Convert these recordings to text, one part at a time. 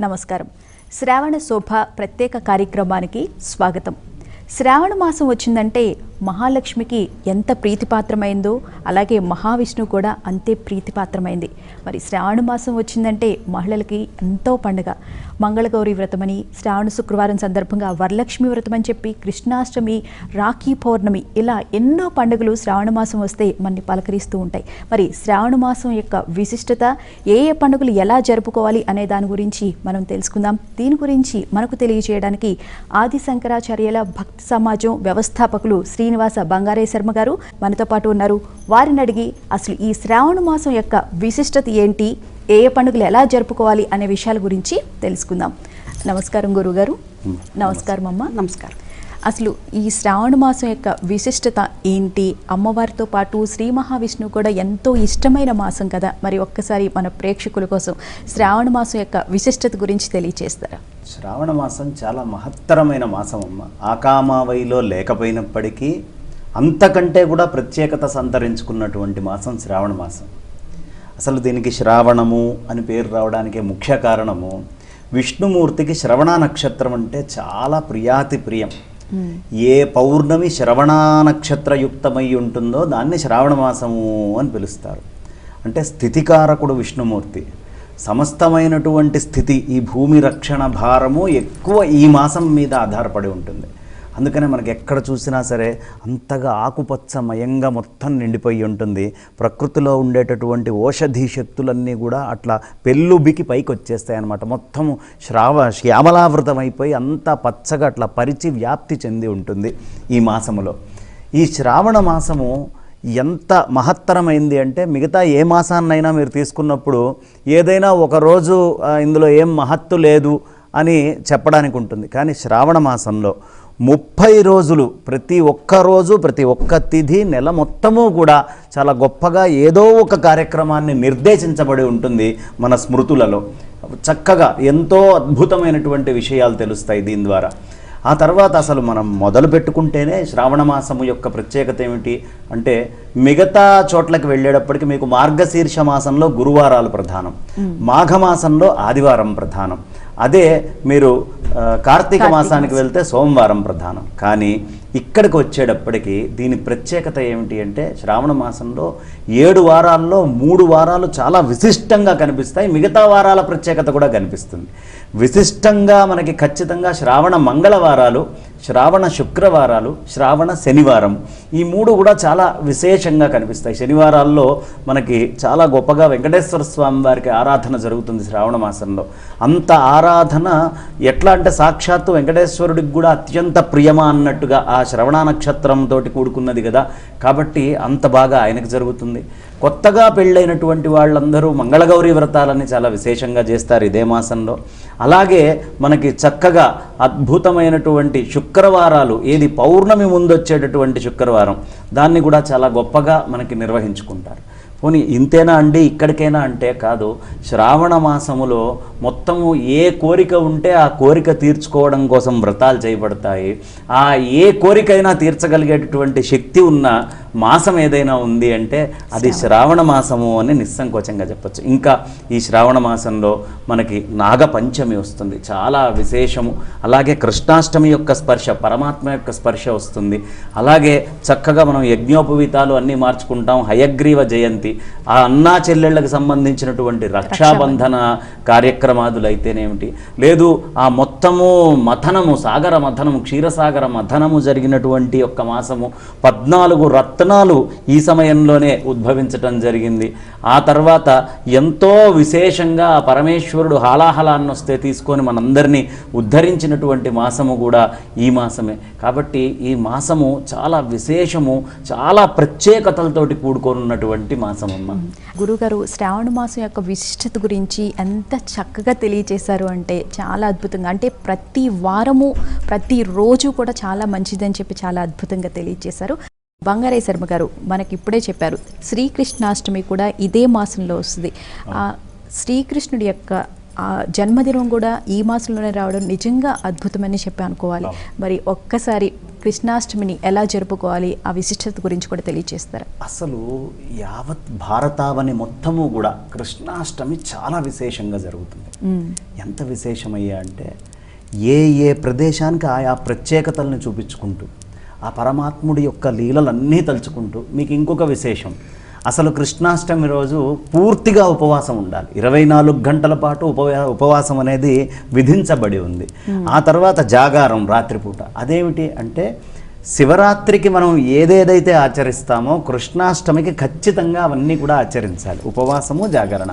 నమస్కారం. శ్రావణ శోభ ప్రత్యేక కార్యక్రమానికి స్వాగతం. శ్రావణ మాసం వచ్చిందంటే మహాలక్ష్మికి ఎంత ప్రీతిపాత్రమైందో అలాగే మహావిష్ణువు కూడా అంతే ప్రీతిపాత్రమైంది. మరి శ్రావణ మాసం వచ్చిందంటే మహిళలకి ఎంతో పండుగ. మంగళగౌరి వ్రతమని శ్రావణ శుక్రవారం సందర్భంగా వరలక్ష్మి వ్రతం అని చెప్పి కృష్ణాష్టమి రాఖీ పౌర్ణమి ఇలా ఎన్నో పండుగలు శ్రావణ మాసం వస్తే మనని పలకరిస్తూ ఉంటాయి. మరి శ్రావణ మాసం యొక్క విశిష్టత ఏ ఏ పండుగలు ఎలా జరుపుకోవాలి అనే దాని గురించి మనం తెలుసుకుందాం. దీని గురించి మనకు తెలియజేయడానికి ఆది శంకరాచార్యుల భక్తి సమాజం వ్యవస్థాపకులు శ్రీ శ్రీనివాస బంగారే శర్మ గారు మనతో పాటు ఉన్నారు. వారిని అడిగి అసలు ఈ శ్రావణ మాసం యొక్క విశిష్టత ఏంటి? ఏ ఏ పండుగలు ఎలా జరుపుకోవాలి అనే విషయాల గురించి తెలుసుకుందాం. నమస్కారం గురుగారు. నమస్కారం. అమ్మ నమస్కారం. అసలు ఈ శ్రావణ మాసం యొక్క విశిష్టత ఏంటి? అమ్మవారితో పాటు శ్రీ మహావిష్ణువు కూడా ఎంతో ఇష్టమైన మాసం కదా? మరి ఒక్కసారి మన ప్రేక్షకుల కోసం శ్రావణ మాసం యొక్క విశిష్టత గురించి తెలియచేస్తారా? శ్రావణ మాసం చాలా మహత్తరమైన మాసం అమ్మ. ఆకామావయిలో లేకపోయినప్పటికీ అంతకంటే కూడా ప్రత్యేకత సంతరించుకున్నటువంటి మాసం శ్రావణ మాసం. అసలు దీనికి శ్రావణము అని పేరు రావడానికి ముఖ్య కారణము విష్ణుమూర్తికి శ్రవణ నక్షత్రం అంటే చాలా ప్రియాతి ప్రియం. ఏ పౌర్ణమి శ్రవణ నక్షత్రయుక్తమై ఉంటుందో దాన్ని శ్రావణ మాసము అని పిలుస్తారు. అంటే స్థితికారకుడు విష్ణుమూర్తి. సమస్తమైనటువంటి స్థితి ఈ భూమి రక్షణ భారము ఎక్కువ ఈ మాసం మీద ఆధారపడి ఉంటుంది. అందుకనే మనకి ఎక్కడ చూసినా సరే అంతగా ఆకుపచ్చమయంగా మొత్తం నిండిపోయి ఉంటుంది. ప్రకృతిలో ఉండేటటువంటి ఓషధి శక్తులన్నీ కూడా అట్లా పెళ్ళుబికి పైకి వచ్చేస్తాయి అనమాట మొత్తము శ్రావ శ్యామలావృతం అయిపోయి అంతా పచ్చగా అట్లా పరిచి వ్యాప్తి చెంది ఉంటుంది ఈ మాసములో. ఈ శ్రావణ మాసము ఎంత మహత్తరమైంది అంటే మిగతా ఏ మాసాన్నైనా మీరు తీసుకున్నప్పుడు ఏదైనా ఒకరోజు ఇందులో ఏం మహత్తు లేదు అని చెప్పడానికి ఉంటుంది కానీ శ్రావణ మాసంలో ముప్పై రోజులు ప్రతి ఒక్క రోజు ప్రతి ఒక్క తిథి నెల మొత్తము కూడా చాలా గొప్పగా ఏదో ఒక కార్యక్రమాన్ని నిర్దేశించబడి ఉంటుంది మన స్మృతులలో. చక్కగా ఎంతో అద్భుతమైనటువంటి విషయాలు తెలుస్తాయి దీని ద్వారా. ఆ తర్వాత అసలు మనం మొదలు పెట్టుకుంటేనే శ్రావణ మాసము యొక్క ప్రత్యేకత ఏమిటి అంటే మిగతా చోట్లకి వెళ్ళేటప్పటికి మీకు మార్గశీర్ష మాసంలో గురువారాలు ప్రధానం. మాఘమాసంలో ఆదివారం ప్రధానం. అదే మీరు కార్తీక మాసానికి వెళ్తే సోమవారం ప్రధానం. కానీ ఇక్కడికి వచ్చేటప్పటికి దీని ప్రత్యేకత ఏమిటి అంటే శ్రావణ మాసంలో ఏడు వారాల్లో మూడు వారాలు చాలా విశిష్టంగా కనిపిస్తాయి. మిగతా వారాల ప్రత్యేకత కూడా కనిపిస్తుంది. విశిష్టంగా మనకి ఖచ్చితంగా శ్రావణ మంగళవారాలు శ్రావణ శుక్రవారాలు శ్రావణ శనివారం. ఈ మూడు కూడా చాలా విశేషంగా కనిపిస్తాయి. శనివారాల్లో మనకి చాలా గొప్పగా వెంకటేశ్వర స్వామి వారికి ఆరాధన జరుగుతుంది శ్రావణ మాసంలో. అంత ఆరాధన ఎట్లా అంటే సాక్షాత్తు వెంకటేశ్వరుడికి కూడా అత్యంత ప్రియమా అన్నట్టుగా ఆ శ్రవణ నక్షత్రంతో కూడుకున్నది కదా. కాబట్టి అంత బాగా ఆయనకు జరుగుతుంది. కొత్తగా పెళ్ళైనటువంటి వాళ్ళందరూ మంగళగౌరి వ్రతాలని చాలా విశేషంగా చేస్తారు ఇదే మాసంలో. అలాగే మనకి చక్కగా అద్భుతమైనటువంటి శుక్రవారాలు ఏది పౌర్ణమి ముందు వచ్చేటటువంటి శుక్రవారం దాన్ని కూడా చాలా గొప్పగా మనకి నిర్వహించుకుంటారు. పోనీ ఇంతేనా అండి ఇక్కడికైనా అంటే కాదు శ్రావణ మాసములో మొత్తము ఏ కోరిక ఉంటే ఆ కోరిక తీర్చుకోవడం కోసం వ్రతాలు చేయబడతాయి ఆ ఏ కోరికైనా తీర్చగలిగేటటువంటి శక్తి ఉన్న మాసం ఏదైనా ఉంది అంటే అది శ్రావణ. మాసము అని నిస్సంకోచంగా చెప్పొచ్చు. ఇంకా ఈ శ్రావణ మాసంలో మనకి నాగపంచమి వస్తుంది. చాలా విశేషము. అలాగే కృష్ణాష్టమి యొక్క స్పర్శ పరమాత్మ యొక్క స్పర్శ వస్తుంది. అలాగే చక్కగా మనం యజ్ఞోపవీతాలు అన్నీ మార్చుకుంటాం. హయగ్రీవ జయంతి. ఆ అన్నా చెల్లెళ్ళకి సంబంధించినటువంటి రక్షాబంధన కార్యక్రమాదులు అయితేనేమిటి లేదు ఆ మొత్తము మథనము సాగర మథనము క్షీరసాగర మథనము జరిగినటువంటి యొక్క మాసము పద్నాలుగు రత్నాలు ఈ సమయంలోనే ఉద్భవించటం జరిగింది. ఆ తర్వాత ఎంతో విశేషంగా పరమేశ్వరుడు హాలాహలాన్ని వస్తే తీసుకొని మనందరినీ ఉద్ధరించినటువంటి మాసము కూడా ఈ మాసమే. కాబట్టి ఈ మాసము చాలా విశేషము చాలా ప్రత్యేకతలతోటి కూడుకొని ఉన్నటువంటి మాసం అమ్మ గురుగారు శ్రావణ మాసం యొక్క విశిష్టత గురించి ఎంత చక్కగా తెలియజేశారు అంటే చాలా అద్భుతంగా అంటే ప్రతి వారము ప్రతి రోజు కూడా చాలా మంచిదని చెప్పి చాలా అద్భుతంగా తెలియజేశారు బంగారే శర్మ గారు మనకి ఇప్పుడే చెప్పారు శ్రీకృష్ణాష్టమి కూడా ఇదే మాసంలో వస్తుంది. ఆ శ్రీకృష్ణుడి యొక్క ఆ జన్మదినం కూడా ఈ మాసంలోనే రావడం నిజంగా అద్భుతమని చెప్పి అనుకోవాలి. మరి ఒక్కసారి కృష్ణాష్టమిని ఎలా జరుపుకోవాలి ఆ విశిష్టత గురించి కూడా తెలియజేస్తారా అసలు యావత్ భారతావని మొత్తము కూడా కృష్ణాష్టమి చాలా విశేషంగా జరుగుతుంది. ఎంత విశేషమయ్యా అంటే ఏ ఏ ప్రదేశానికి ఆయా ప్రత్యేకతలను చూపించుకుంటూ ఆ పరమాత్ముడి యొక్క లీలలన్నీ తలుచుకుంటూ మీకు ఇంకొక విశేషం. అసలు కృష్ణాష్టమి రోజు పూర్తిగా ఉపవాసం ఉండాలి. ఇరవై నాలుగు గంటల పాటు ఉపవా ఉపవాసం అనేది విధించబడి ఉంది. ఆ తర్వాత జాగారం రాత్రిపూట. అదేమిటి అంటే శివరాత్రికి మనం ఏదేదైతే ఆచరిస్తామో కృష్ణాష్టమికి ఖచ్చితంగా అవన్నీ కూడా ఆచరించాలి. ఉపవాసము జాగరణ.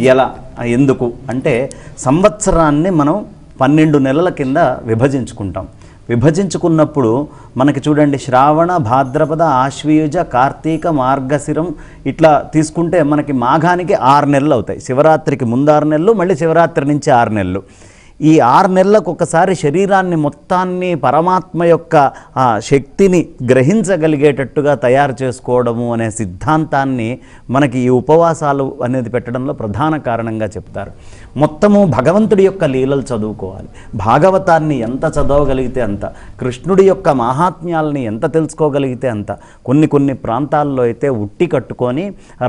ఎలా? ఎందుకు? అంటే సంవత్సరాన్ని మనం పన్నెండు నెలల కింద విభజించుకుంటాం. విభజించుకున్నప్పుడు మనకి చూడండి శ్రావణ భాద్రపద ఆశ్వయుజ కార్తీక మార్గశిరం ఇట్లా తీసుకుంటే మనకి మాఘానికి ఆరు నెలలు అవుతాయి. శివరాత్రికి ముందు ఆరు నెలలు మళ్ళీ శివరాత్రి నుంచి ఆరు నెలలు. ఈ ఆరు నెలలకు ఒకసారి శరీరాన్ని మొత్తాన్ని పరమాత్మ యొక్క ఆ శక్తిని గ్రహించగలిగేటట్టుగా తయారు చేసుకోవడము అనే సిద్ధాంతాన్ని మనకి ఈ ఉపవాసాలు అనేది పెట్టడంలో ప్రధాన కారణంగా చెప్తారు. మొత్తము భగవంతుడి యొక్క లీలలు చదువుకోవాలి. భాగవతాన్ని ఎంత చదవగలిగితే అంత కృష్ణుడి యొక్క మహాత్మ్యాలని ఎంత తెలుసుకోగలిగితే అంత కొన్ని కొన్ని ప్రాంతాల్లో అయితే ఉట్టి కట్టుకొని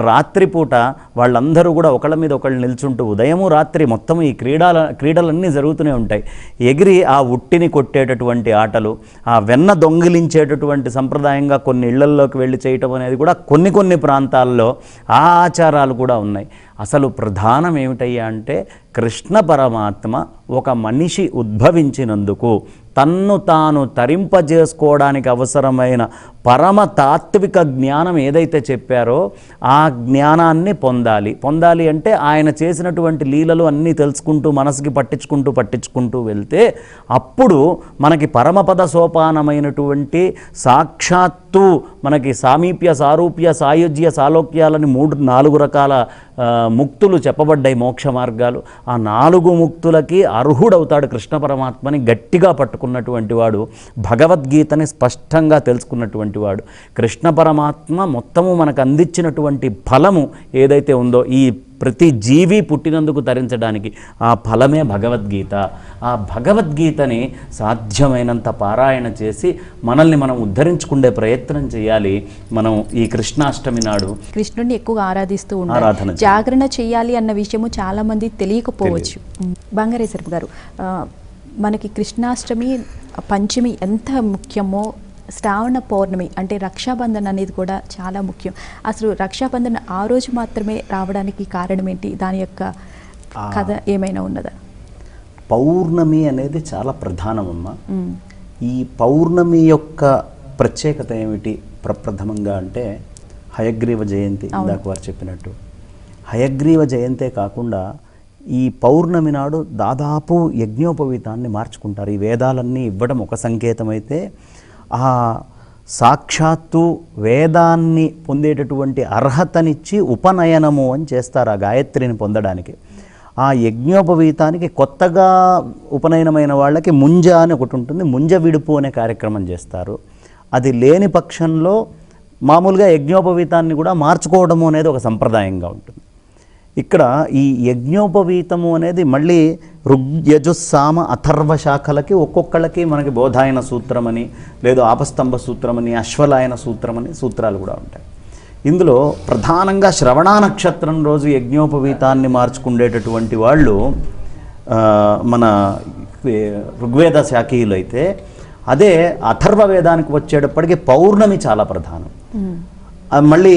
రాత్రిపూట వాళ్ళందరూ కూడా ఒకళ్ళ మీద ఒకళ్ళు నిల్చుంటూ ఉదయము రాత్రి మొత్తం ఈ క్రీడల క్రీడలన్నీ జరుగుతూనే ఉంటాయి. ఎగిరి ఆ ఉట్టిని కొట్టేటటువంటి ఆటలు ఆ వెన్న దొంగిలించేటటువంటి సంప్రదాయంగా కొన్ని ఇళ్ళల్లోకి వెళ్ళి చేయటం అనేది కూడా కొన్ని కొన్ని ప్రాంతాల్లో ఆ ఆచారాలు కూడా ఉన్నాయి. అసలు ప్రధానం ఏమిటయ్యా అంటే కృష్ణ పరమాత్మ ఒక మనిషి ఉద్భవించినందుకు తన్ను తాను తరింపజేసుకోవడానికి అవసరమైన పరమ తాత్విక జ్ఞానం ఏదైతే చెప్పారో ఆ జ్ఞానాన్ని పొందాలి. పొందాలి అంటే ఆయన చేసినటువంటి లీలలు అన్నీ తెలుసుకుంటూ మనసుకి పట్టించుకుంటూ పట్టించుకుంటూ వెళ్తే అప్పుడు మనకి పరమపద సోపానమైనటువంటి సాక్షాత్తు మనకి సామీప్య సారూప్య సాయుజ్య సాలోక్యాలని మూడు నాలుగు రకాల ముక్తులు చెప్పబడ్డాయి మోక్ష మార్గాలు. ఆ నాలుగు ముక్తులకి అర్హుడవుతాడు కృష్ణ పరమాత్మని గట్టిగా పట్టుకున్నటువంటి వాడు భగవద్గీతని స్పష్టంగా తెలుసుకున్నటువంటి వాడు. కృష్ణ పరమాత్మ మొత్తము మనకు అందించినటువంటి ఫలము ఏదైతే ఉందో ఈ ప్రతి జీవి పుట్టినందుకు తరించడానికి ఆ ఫలమే భగవద్గీత. ఆ భగవద్గీతని సాధ్యమైనంత పారాయణ చేసి మనల్ని మనం ఉద్ధరించుకునే ప్రయత్నం చేయాలి మనం ఈ కృష్ణాష్టమి నాడు. కృష్ణుడిని ఎక్కువగా ఆరాధిస్తూ ఆరాధన జాగరణ చేయాలి అన్న విషయము చాలా మంది తెలియకపోవచ్చు బంగారేశ్వరపు గారు మనకి కృష్ణాష్టమి పంచమి ఎంత ముఖ్యమో శ్రావణ పౌర్ణమి అంటే రక్షాబంధన్ అనేది కూడా చాలా ముఖ్యం. అసలు రక్షాబంధన్ ఆ రోజు మాత్రమే రావడానికి కారణం ఏంటి? దాని యొక్క కథ ఏమైనా ఉన్నదా? పౌర్ణమి అనేది చాలా ప్రధానమమ్మా మ్మ్. ఈ పౌర్ణమి యొక్క ప్రత్యేకత ఏమిటి? ప్రప్రథమంగా అంటే హయగ్రీవ జయంతి ఇందాక వారు చెప్పినట్టు. హయగ్రీవ జయంతే కాకుండా ఈ పౌర్ణమి నాడు దాదాపు యజ్ఞోపవీతాన్ని మార్చుకుంటారు. ఈ వేదాలన్నీ ఇవ్వడం ఒక సంకేతం అయితే ఆ సాక్షాత్తు వేదాన్ని పొందేటటువంటి అర్హతనిచ్చి ఉపనయనము అని చేస్తారు ఆ గాయత్రిని పొందడానికి. ఆ యజ్ఞోపవీతానికి కొత్తగా ఉపనయనమైన వాళ్ళకి ముంజ అని ఒకటి ఉంటుంది. ముంజ విడుపు అనే కార్యక్రమం చేస్తారు. అది లేని పక్షంలో మామూలుగా యజ్ఞోపవీతాన్ని కూడా మార్చుకోవడము అనేది ఒక సంప్రదాయంగా ఉంటుంది. ఇక్కడ ఈ యజ్ఞోపవీతము అనేది మళ్ళీ ఋగ్యజుస్సామ అథర్వ శాఖలకి ఒక్కొక్కళ్ళకి మనకి బోధాయన సూత్రమని లేదు ఆపస్తంభ సూత్రమని అశ్వలాయన సూత్రమని సూత్రాలు కూడా ఉంటాయి. ఇందులో ప్రధానంగా శ్రవణ నక్షత్రం రోజు యజ్ఞోపవీతాన్ని మార్చుకునేటటువంటి వాళ్ళు మన ఋగ్వేద శాఖీయులు అయితే అదే అథర్వ వేదానికి వచ్చేటప్పటికి పౌర్ణమి చాలా ప్రధానం. మళ్ళీ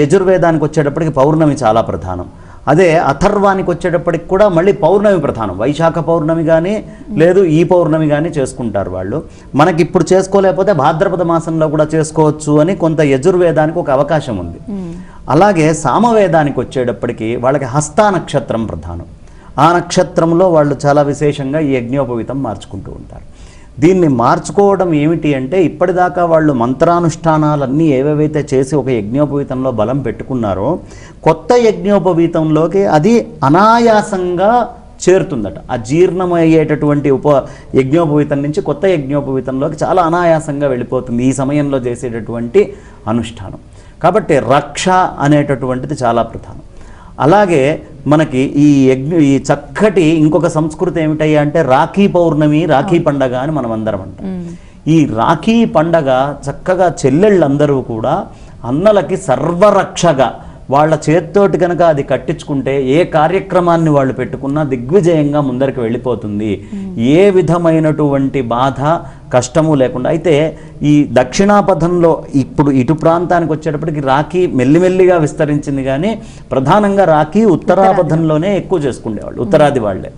యజుర్వేదానికి వచ్చేటప్పటికి పౌర్ణమి చాలా ప్రధానం. అదే అథర్వానికి వచ్చేటప్పటికి కూడా మళ్ళీ పౌర్ణమి ప్రధానం. వైశాఖ పౌర్ణమి కానీ లేదు ఈ పౌర్ణమి కానీ చేసుకుంటారు వాళ్ళు. మనకి ఇప్పుడు చేసుకోలేకపోతే భాద్రపద మాసంలో కూడా చేసుకోవచ్చు అని కొంత యజుర్వేదానికి ఒక అవకాశం ఉంది. అలాగే సామవేదానికి వచ్చేటప్పటికి వాళ్ళకి హస్తా నక్షత్రం ప్రధానం. ఆ నక్షత్రంలో వాళ్ళు చాలా విశేషంగా ఈ యజ్ఞోపవీతం మార్చుకుంటూ ఉంటారు. దీన్ని మార్చుకోవడం ఏమిటి అంటే ఇప్పటిదాకా వాళ్ళు మంత్రానుష్ఠానాలన్నీ ఏవేవైతే చేసి ఒక యజ్ఞోపవీతంలో బలం పెట్టుకున్నారో కొత్త యజ్ఞోపవీతంలోకి అది అనాయాసంగా చేరుతుందట. ఆ జీర్ణమయ్యేటటువంటి ఉప యజ్ఞోపవీతం నుంచి కొత్త యజ్ఞోపవీతంలోకి చాలా అనాయాసంగా వెళ్ళిపోతుంది ఈ సమయంలో చేసేటటువంటి అనుష్ఠానం. కాబట్టి రక్ష అనేటటువంటిది చాలా ప్రధానం. అలాగే మనకి ఈ యజ్ఞ ఈ చక్కటి ఇంకొక సంస్కృతి ఏమిటయ్యా అంటే రాఖీ పౌర్ణమి రాఖీ పండగ అని మనం అందరం అంటాం. ఈ రాఖీ పండగ చక్కగా చెల్లెళ్ళందరూ కూడా అన్నలకి సర్వరక్షగా వాళ్ళ చేత్తోటి కనుక అది కట్టించుకుంటే ఏ కార్యక్రమాన్ని వాళ్ళు పెట్టుకున్నా దిగ్విజయంగా ముందరికి వెళ్ళిపోతుంది. ఏ విధమైనటువంటి బాధ కష్టము లేకుండా అయితే ఈ దక్షిణాపథంలో ఇప్పుడు ఇటు ప్రాంతానికి వచ్చేటప్పటికి రాఖీ మెల్లిమెల్లిగా విస్తరించింది కానీ ప్రధానంగా రాఖీ ఉత్తరాపథంలోనే ఎక్కువ చేసుకునేవాళ్ళు ఉత్తరాది వాళ్ళే.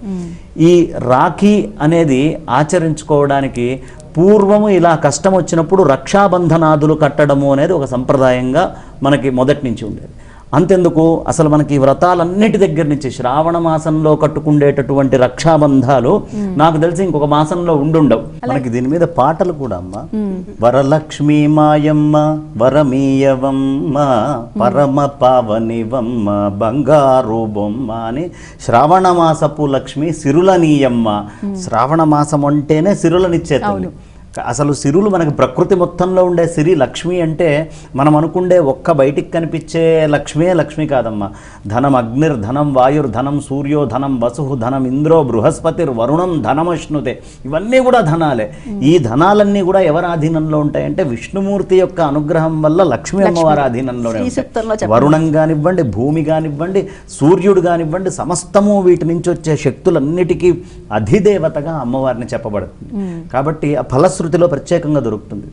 ఈ రాఖీ అనేది ఆచరించుకోవడానికి పూర్వము ఇలా కష్టం వచ్చినప్పుడు రక్షాబంధనాదులు కట్టడము అనేది ఒక సంప్రదాయంగా మనకి మొదటి నుంచి ఉండేది. అంతెందుకు? అసలు మనకి వ్రతాలన్నిటి దగ్గర నుంచి శ్రావణ మాసంలో కట్టుకుండేటటువంటి రక్షాబంధాలు నాకు తెలిసి ఇంకొక మాసంలో ఉండుండవు. మనకి దీని మీద పాటలు కూడా అమ్మ. వరలక్ష్మీ మాయమ్మ వరమీయవమ్మ పరమ పావనివమ్మ బంగారు బొమ్మ అని శ్రావణ మాసపు లక్ష్మి సిరులనీయమ్మ. శ్రావణ మాసం అంటేనే సిరులనిచ్చే తల్లి అసలు సిరులు మనకి ప్రకృతి మొత్తంలో ఉండే సిరి లక్ష్మి అంటే మనం అనుకుండే ఒక్క బయటికి కనిపించే లక్ష్మే లక్ష్మి కాదమ్మా. ధనం అగ్నిర్ ధనం వాయుర్ ధనం సూర్యో ధనం వసు ధనం ఇంద్రో బృహస్పతిర్ వరుణం ధనమశ్నుతే. ఇవన్నీ కూడా ధనాలే. ఈ ధనాలన్నీ కూడా ఎవరి ఆధీనంలో ఉంటాయంటే విష్ణుమూర్తి యొక్క అనుగ్రహం వల్ల లక్ష్మీ అమ్మవారి ఆధీనంలోనే. వరుణం కానివ్వండి భూమి కానివ్వండి సూర్యుడు కానివ్వండి సమస్తము వీటి నుంచి వచ్చే శక్తులన్నిటికీ అధిదేవతగా అమ్మవారిని చెప్పబడుతుంది. కాబట్టి ఆ ఫలశ్రుతిలో ప్రత్యేకంగా దొరుకుతుంది.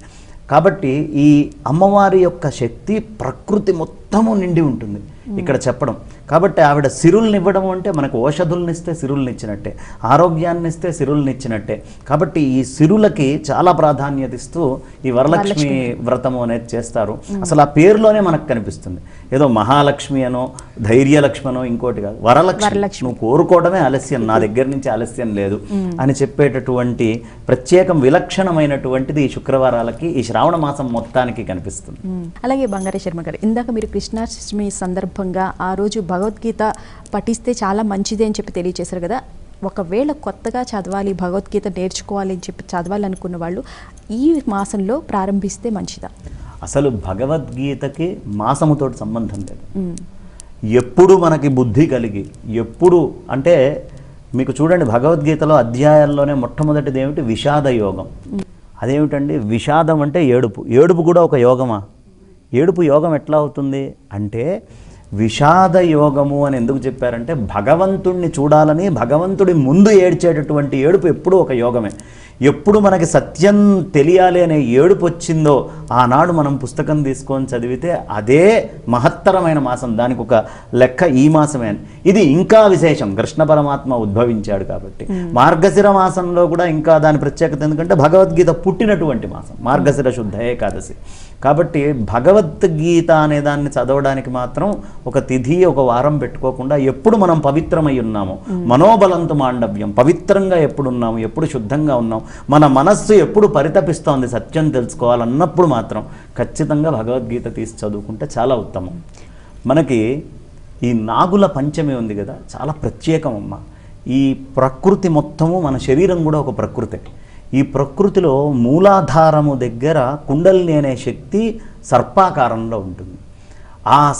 కాబట్టి ఈ అమ్మవారి యొక్క శక్తి ప్రకృతి మొత్తము నిండి ఉంటుంది. ఇక్కడ చెప్పడం. కాబట్టి ఆవిడ సిరుల్ని ఇవ్వడం అంటే మనకు ఔషధుల్ని ఇస్తే సిరుల్ని ఇచ్చినట్టే ఆరోగ్యాన్ని ఇస్తే సిరుల్ని ఇచ్చినట్టే కాబట్టి ఈ సిరులకి చాలా ప్రాధాన్యత ఇస్తూ ఈ వరలక్ష్మి వ్రతము అనేది చేస్తారు. అసలు ఆ పేరులోనే మనకు కనిపిస్తుంది. ఏదో మహాలక్ష్మి అనో ధైర్యలక్ష్మి అనో ఇంకోటి కాదు. వరలక్ష్మి. నువ్వు కోరుకోవడమే ఆలస్యం. నా దగ్గర నుంచి ఆలస్యం లేదు అని చెప్పేటటువంటి ప్రత్యేకం విలక్షణమైనటువంటిది ఈ శుక్రవారాలకి ఈ శ్రావణ మాసం మొత్తానికి కనిపిస్తుంది. అలాగే బంగారే శర్మ గారు ఇందాక మీరు కృష్ణాష్టమి సందర్భంగా ఆ రోజు భగవద్గీత పఠిస్తే చాలా మంచిది అని చెప్పి తెలియజేశారు కదా. ఒకవేళ కొత్తగా చదవాలి భగవద్గీత నేర్చుకోవాలి అని చెప్పి చదవాలనుకున్న వాళ్ళు ఈ మాసంలో ప్రారంభిస్తే మంచిదా? అసలు భగవద్గీతకి మాసముతో సంబంధం లేదు. ఎప్పుడు మనకి బుద్ధి కలిగి ఎప్పుడు అంటే మీకు చూడండి భగవద్గీతలో అధ్యాయాల్లోనే మొట్టమొదటిది ఏమిటి? విషాద యోగం. అదేమిటండి? విషాదం అంటే ఏడుపు. ఏడుపు కూడా ఒక యోగమా? ఏడుపు యోగం ఎట్లా అవుతుంది? అంటే విషాద యోగము అని ఎందుకు చెప్పారంటే భగవంతుణ్ణి చూడాలని భగవంతుడి ముందు ఏడ్చేటటువంటి ఏడుపు ఎప్పుడూ ఒక యోగమే. ఎప్పుడు మనకి సత్యం తెలియాలి అనే ఏడుపు వచ్చిందో ఆనాడు మనం పుస్తకం తీసుకొని చదివితే అదే మహత్తరమైన మాసం. దానికి ఒక లెక్క ఈ మాసమే. ఇది ఇంకా విశేషం. కృష్ణ పరమాత్మ ఉద్భవించాడు కాబట్టి. మార్గశిర మాసంలో కూడా ఇంకా దాని ప్రత్యేకత ఎందుకంటే భగవద్గీత పుట్టినటువంటి మాసం. మార్గశిర శుద్ధ ఏకాదశి. కాబట్టి భగవద్గీత అనే దాన్ని చదవడానికి మాత్రం ఒక తిథి ఒక వారం పెట్టుకోకుండా ఎప్పుడు మనం పవిత్రమై ఉన్నాము. మనోబలంతో మాండవ్యం. పవిత్రంగా ఎప్పుడు ఉన్నాము? ఎప్పుడు శుద్ధంగా ఉన్నాం మన మనస్సు ఎప్పుడు పరితపిస్తోంది సత్యం తెలుసుకోవాలన్నప్పుడు మాత్రం ఖచ్చితంగా భగవద్గీత తీసి చదువుకుంటే చాలా ఉత్తమం. మనకి ఈ నాగుల పంచమి ఉంది కదా చాలా ప్రత్యేకం అమ్మ ఈ ప్రకృతి మొత్తము మన శరీరం కూడా ఒక ప్రకృతే. ఈ ప్రకృతిలో మూలాధారము దగ్గర కుండలిని అనే శక్తి సర్పాకారంలో ఉంటుంది. ఆ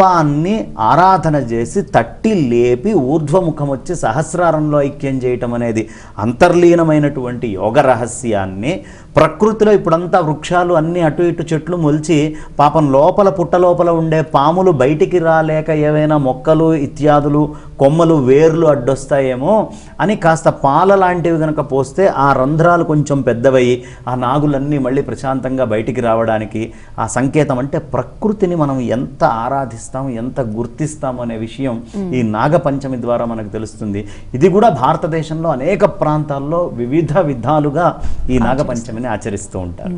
సర్పాన్ని ఆరాధన చేసి తట్టి లేపి ఊర్ధ్వముఖం వచ్చి సహస్రారంలో ఐక్యం చేయటం అనేది అంతర్లీనమైనటువంటి యోగ రహస్యాన్ని ప్రకృతిలో ఇప్పుడంతా వృక్షాలు అన్నీ అటు ఇటు చెట్లు మొలిచి పాపం లోపల పుట్టలోపల ఉండే పాములు బయటికి రాలేక ఏవైనా మొక్కలు ఇత్యాదులు కొమ్మలు వేర్లు అడ్డొస్తాయేమో అని కాస్త పాల లాంటివి కనుక పోస్తే ఆ రంధ్రాలు కొంచెం పెద్దవయ్యి ఆ నాగులన్నీ మళ్ళీ ప్రశాంతంగా బయటికి రావడానికి ఆ సంకేతం అంటే ప్రకృతిని మనం ఎంత ఆరాధిస్తాం ఎంత గుర్తిస్తాం అనే విషయం ఈ నాగపంచమి ద్వారా మనకు తెలుస్తుంది. ఇది కూడా భారతదేశంలో అనేక ప్రాంతాల్లో వివిధ విధాలుగా ఈ నాగపంచమిని ఆచరిస్తూ ఉంటారు.